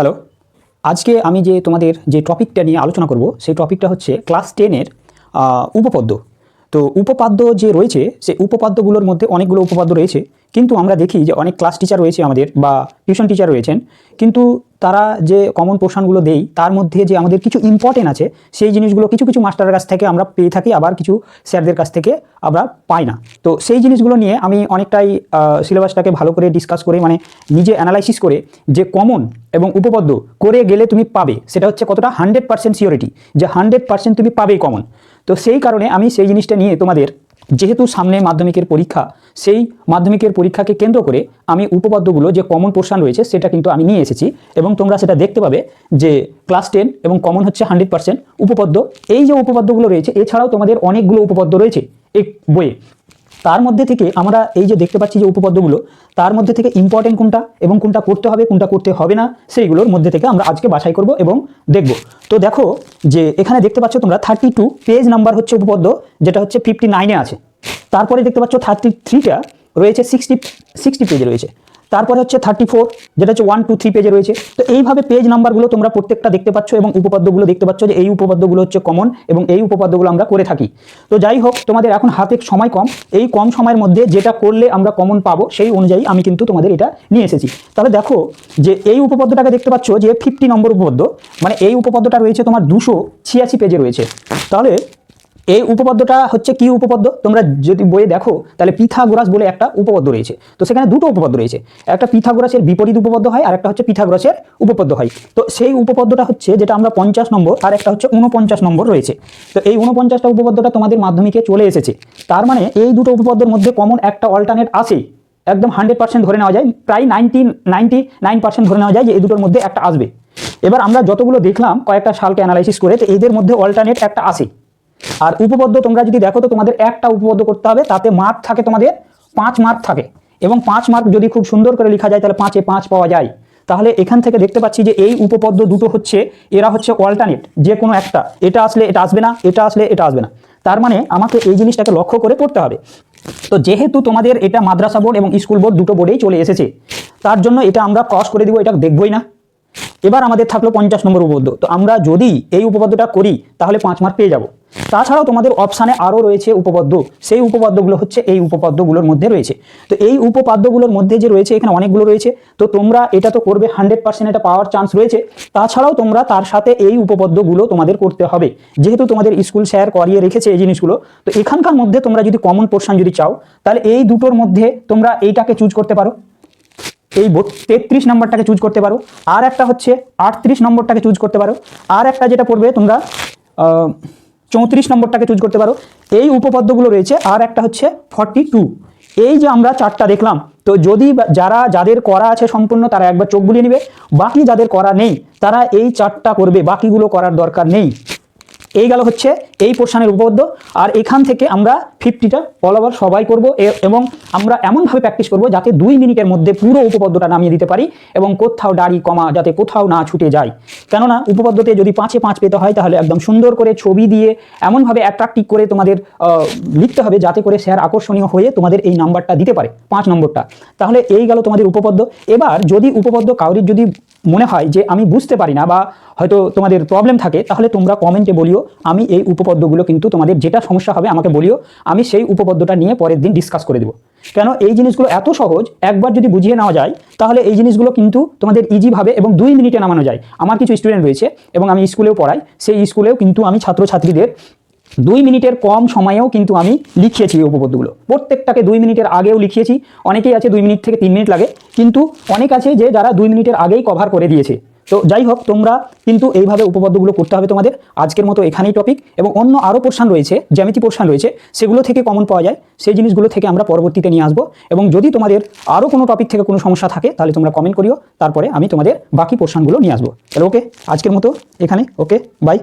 Hello আজকে আমি যে তোমাদের যে টপিকটা নিয়ে আলোচনা করব, সেই টপিকটা হচ্ছে ক্লাস টেনের উপপাদ্য। তো উপপাদ্য যে রয়েছে সেই উপপাদ্যগুলোর মধ্যে অনেকগুলো উপপাদ্য রয়েছে। কিন্তু আমরা দেখি যে অনেক ক্লাস টিচার রয়েছে আমাদের বা টিউশন টিচার রয়েছেন। কিন্তু তারা যে কমন পোর্শনগুলো দেই, তার মধ্যে যে আমাদের কিছু ইম্পর্টেন্ট আছে, সেই জিনিসগুলো কিছু কিছু মাস্টারের কাছ থেকে আমরা পেয়ে থাকি, আবার কিছু স্যারদের কাছ থেকে আমরা পাই না। তো সেই জিনিসগুলো নিয়ে আমি অনেকটাই সিলেবাসটাকে ভালো করে ডিসকাস করে মানে নিজে অ্যানালাইসিস করে যে কমন এবং উপপাদ্য করে গেলে তুমি পাবে, সেটা হচ্ছে কতটা হান্ড্রেড পার্সেন্ট সিওরিটি যে হান্ড্রেড পার্সেন্ট তুমি পাবেই কমন তো সেই কারণে আমি সেই জিনিসটা নিয়ে তোমাদের, যেহেতু সামনে মাধ্যমিকের পরীক্ষা সেই মাধ্যমিকের পরীক্ষাকে কেন্দ্র করে আমি উপপাদ্যগুলো যে কমন পোর্শন রয়েছে সেটা কিন্তু আমি নিয়ে এসেছি এবং তোমরা সেটা দেখতে পাবে যে ক্লাস টেন এবং কমন হচ্ছে হান্ড্রেড পার্সেন্ট উপপাদ্য। এই যে উপপাদ্যগুলো রয়েছে, এছাড়াও তোমাদের অনেকগুলো উপপাদ্য রয়েছে এই বইয়ে। তার মধ্যে থেকে আমরা এই যে দেখতে পাচ্ছি যে উপপাদ্যগুলো, তার মধ্যে থেকে ইম্পর্টেন্ট কোনটা এবং কোনটা করতে হবে, কোনটা করতে হবে না, সেইগুলোর মধ্যে থেকে আমরা আজকে বাছাই করব এবং দেখব। তো দেখো যে এখানে দেখতে পাচ্ছ তোমরা থার্টি টু পেজ নাম্বার হচ্ছে উপপাদ্য, যেটা হচ্ছে ফিফটি নাইনে আছে। তারপরে দেখতে পাচ্ছ থার্টি থ্রিটা রয়েছে সিক্সটি সিক্সটি পেজে রয়েছে। তারপরে হচ্ছে থার্টি ফোর যেটা হচ্ছে ওয়ান টু থ্রি পেজে রয়েছে। তো এইভাবে পেজ নাম্বারগুলো তোমরা প্রত্যেকটা দেখতে পাচ্ছ এবং উপপাদ্যগুলো দেখতে পাচ্ছ যে এই উপপাদ্যগুলো হচ্ছে কমন এবং এই উপপাদ্যগুলো আমরা করে থাকি। তো যাই হোক, তোমাদের এখন হাতে সময় কম। এই কম সময়ের মধ্যে যেটা করলে আমরা কমন পাবো, সেই অনুযায়ী আমি কিন্তু তোমাদের এটা নিয়ে এসেছি। তাহলে দেখো যে এই উপপাদ্যটাকে দেখতে পাচ্ছ যে ফিফটি নম্বর উপপাদ্য মানে এই উপপাদ্যটা রয়েছে তোমার দুশো ছিয়াশি পেজে রয়েছে। তাহলে এই উপপাদ্যটা হচ্ছে কি উপপাদ্য? তোমরা যদি বইয়ে দেখো, তাহলে পিথাগোরাস বলে একটা উপপাদ্য রয়েছে। তো সেখানে দুটো উপপাদ্য রয়েছে। একটা পিথাগোরাসের বিপরীত উপপাদ্য হয় আর একটা হচ্ছে পিথাগোরাসের উপপাদ্য হয়। তো সেই উপপাদ্যটা হচ্ছে, যেটা আমরা পঞ্চাশ নম্বর, আর একটা হচ্ছে উনপঞ্চাশ নম্বর রয়েছে। তো এই উনপঞ্চাশটা উপপাদ্যটা তোমাদের মাধ্যমিকে চলে এসেছে। তার মানে এই দুটো উপপাদ্যের মধ্যে কমন একটা অল্টারনেট আসেই একদম হান্ড্রেড পার্সেন্ট ধরে নেওয়া যায়। প্রায় নাইনটি নাইনটি নাইন পার্সেন্ট ধরে নেওয়া যায় যে এই দুটোর মধ্যে একটা আসবে। এবার আমরা যতগুলো দেখলাম, কয়েকটা সালকে অ্যানালাইসিস করে, তো এদের মধ্যে অল্টারনেট একটা আসে আর উপপাদ্য তোমরা যদি দেখো, তো তোমাদের একটা উপপাদ্য করতে হবে, তাতে মার্ক থাকে তোমাদের পাঁচ মার্ক থাকে। এবং পাঁচ মার্ক যদি খুব সুন্দর করে লেখা যায়, তাহলে পাঁচে পাঁচ পাওয়া যায়। তাহলে এখান থেকে দেখতে পাচ্ছি যে এই উপপদ্য দুটো হচ্ছে, এরা হচ্ছে অল্টারনেট যে কোনো একটা। এটা আসলে এটা আসবে না, এটা আসলে এটা আসবে না। তার মানে আমাকে এই জিনিসটাকে লক্ষ্য করে পড়তে হবে। তো যেহেতু তোমাদের এটা মাদ্রাসা বোর্ড এবং স্কুল বোর্ড দুটো বোর্ডেই চলে এসেছে, তার জন্য এটা আমরা ক্রস করে দিব, এটা দেখবই না। এবার আমাদের থাকল পঞ্চাশ নম্বর উপপাদ্য। তো আমরা যদি এই উপপাদ্যটা করি, তাহলে পাঁচ মার্ক পেয়ে যাব। তাছাড়াও তোমাদের অপশানে আরও রয়েছে উপপাদ্য। সেই উপপাদ্যগুলো হচ্ছে এই উপপাদ্যগুলোর মধ্যে রয়েছে। তো এই উপপাদ্যগুলোর মধ্যে যে রয়েছে, এখানে অনেকগুলো রয়েছে। তো তোমরা এটা তো করবে হান্ড্রেড পার্সেন্ট এটা পাওয়ার চান্স রয়েছে। তাছাড়াও তোমরা তার সাথে এই উপপাদ্যগুলো তোমাদের করতে হবে। যেহেতু তোমাদের স্কুল স্যার করিয়ে রেখেছে এই জিনিসগুলো, তো এখানকার মধ্যে তোমরা যদি কমন পোর্শন যদি চাও, তাহলে এই দুটোর মধ্যে তোমরা এইটাকে চুজ করতে পারো। এই তেত্রিশ নম্বরটাকে চুজ করতে পারো। আর একটা হচ্ছে আটত্রিশ নম্বরটাকে চুজ করতে পারো। আর একটা যেটা পড়বে তোমরা চৌত্রিশ নম্বরটাকে চুজ করতে পারো। এই উপপাদ্যগুলো রয়েছে। আর একটা হচ্ছে ফর্টি টু এই যে আমরা চারটা দেখলাম, তো যদি যারা, যাদের করা আছে সম্পূর্ণ, তারা একবার চোখ বুলিয়ে নেবে। বাকি যাদের করা নেই, তারা এই চারটা করবে। বাকিগুলো করার দরকার নেই। এই গেল হচ্ছে এই পোর্শনের উপপাদ্য। আর এখান থেকে আমরা ফিফটিটা অল ওভার সবাই করব এবং আমরা এমনভাবে প্র্যাকটিস করব যাতে দুই মিনিটের মধ্যে পুরো উপপাদ্যটা নামিয়ে দিতে পারি এবং কোথাও দাড়ি কমা যাতে কোথাও না ছুটে যায়। কেননা উপপাদ্যতে যদি পাঁচে পাঁচ পেতে হয় তাহলে একদম সুন্দর করে ছবি দিয়ে এমনভাবে অ্যাট্রাক্টিভ করে তোমাদের লিখতে হবে যাতে করে স্যার আকর্ষণীয় হয়ে তোমাদের এই নাম্বারটা দিতে পারে, পাঁচ নম্বরটা। তাহলে এই গেল তোমাদের উপপাদ্য। এবার যদি উপপাদ্য কাউরির যদি মনে হয় যে আমি বুঝতে পারি না বা হয়তো তোমাদের প্রবলেম থাকে, তাহলে তোমরা কমেন্টে বলিও আমি এই উপপদ্যগুলো কিন্তু তোমাদের যেটা সমস্যা হবে আমাকে বলিও, আমি সেই উপপাদ্যটা নিয়ে পরের দিন ডিসকাস করে দেবো। কেন এই জিনিসগুলো এত সহজ, একবার যদি বুঝিয়ে নেওয়া যায়, তাহলে এই জিনিসগুলো কিন্তু তোমাদের ইজিভাবে এবং দুই মিনিটে নামানো যায়। আমার কিছু স্টুডেন্ট রয়েছে এবং আমি স্কুলেও পড়াই, সেই স্কুলেও কিন্তু আমি ছাত্রছাত্রীদের দুই মিনিটের কম সময়েও কিন্তু আমি লিখিয়েছি এই উপপাদ্যগুলো। প্রত্যেকটাকে দুই মিনিটের আগেও লিখিয়েছি, অনেকেই আছে দুই মিনিট থেকে তিন মিনিট লাগে, কিন্তু অনেক আছে যে যারা দুই মিনিটের আগেই কভার করে দিয়েছে। তো যাই হোক, তোমরা কিন্তু এইভাবে উপপাদ্যগুলো করতে হবে তোমাদের। আজকের মতো এখানেই টপিক এবং অন্য আরও পোর্শান রয়েছে, জ্যামিতি পোর্শান রয়েছে, সেগুলো থেকে কমন পাওয়া যায়। সেই জিনিসগুলো থেকে আমরা পরবর্তীতে নিয়ে আসব এবং যদি তোমাদের আরও কোনো টপিক থেকে কোনো সমস্যা থাকে, তাহলে তোমরা কমেন্ট করিও। তারপরে আমি তোমাদের বাকি পোর্শানগুলো নিয়ে আসব। তাহলে ওকে আজকের মতো এখানে ওকে বাই